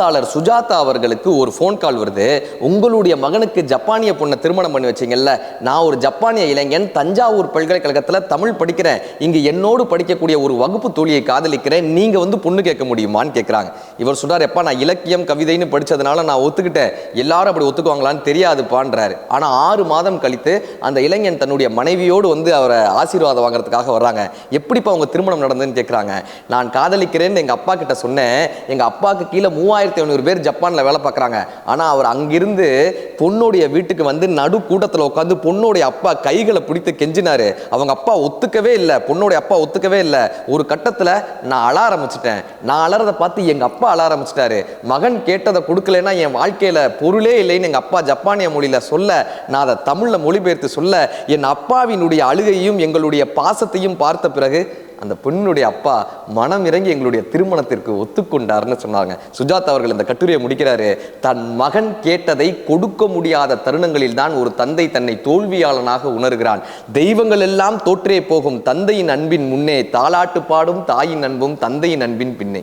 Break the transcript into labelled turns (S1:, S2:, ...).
S1: எழுத்தாளர் சுஜாதா அவர்களுக்கு ஒரு ஃபோன் கால் வருது. உங்களுடைய மகனுக்கு ஜப்பானிய பொண்ணை திருமணம் பண்ணி வச்சீங்கல்ல நான் ஒரு ஜப்பானிய இளைஞன் தஞ்சாவூர் பல்கலைக்கழகத்தில் தமிழ் படிக்கிறேன். இங்கு என்னோடு படிக்கக்கூடிய ஒரு வகுப்பு தோழியை காதலிக்கிறேன். நீங்கள் வந்து பொண்ணு கேட்க முடியுமான்னு கேட்குறாங்க இவர் சொல்கிறார் எப்பா நான் இலக்கியம் கவிதைன்னு படித்ததுனால நான் ஒத்துக்கிட்டேன். எல்லாரும் அப்படி ஒத்துக்குவாங்களான்னு தெரியாதுப்பான்றாரு. ஆனால் ஆறு மாதம் கழித்து அந்த இளைஞன் தன்னுடைய மனைவியோடு வந்து அவரை ஆசீர்வாதம் வாங்குறதுக்காக வர்றாங்க. எப்படிப்பா அவங்க திருமணம் நடந்ததுன்னு கேட்குறாங்க நான் காதலிக்கிறேன்னு எங்கள் அப்பா கிட்ட சொன்னேன். எங்கள் அப்பாவுக்கு கீழே மூவாயிரம் மூவாயிரத்தி ஐநூறு பேர் ஜப்பானில் வேலை பார்க்குறாங்க. ஆனால் அவர் அங்கிருந்து பொண்ணுடைய வீட்டுக்கு வந்து நடு கூட்டத்தில் உட்காந்து பொண்ணுடைய அப்பா கைகளை பிடித்து கெஞ்சினாரு. அவங்க அப்பா ஒத்துக்கவே இல்லை பொண்ணுடைய அப்பா ஒத்துக்கவே இல்லை. ஒரு கட்டத்தில் நான் அழ ஆரம்பிச்சிட்டேன். நான் அலறதை பார்த்து எங்கள் அப்பா அழ ஆரம்பிச்சிட்டாரு. மகன் கேட்டதை கொடுக்கலன்னா என் வாழ்க்கையில் பொருளே இல்லைன்னு எங்கள் அப்பா ஜப்பானிய மொழியில் சொல்ல நான் அதை தமிழில் மொழிபெயர்த்து சொல்ல என் அப்பாவினுடைய அழுகையும் எங்களுடைய பாசத்தையும் பார்த்த பிறகு அந்த பெண்ணுடைய அப்பா மனம் இறங்கி எங்களுடைய திருமணத்திற்கு ஒத்துக்கொண்டார்னு சொன்னாங்க. சுஜாத் அவர்கள் இந்த கட்டுரையை முடிக்கிறாரு. தன் மகன் கேட்டதை கொடுக்க முடியாத தருணங்களில் தான் ஒரு தந்தை தன்னை தோல்வியாளனாக உணர்கிறான். தெய்வங்கள் எல்லாம் தோற்றே போகும் தந்தையின் அன்பின் முன்னே தாலாட்டு பாடும் தாயின் அன்பும் தந்தையின் அன்பின் பின்னே.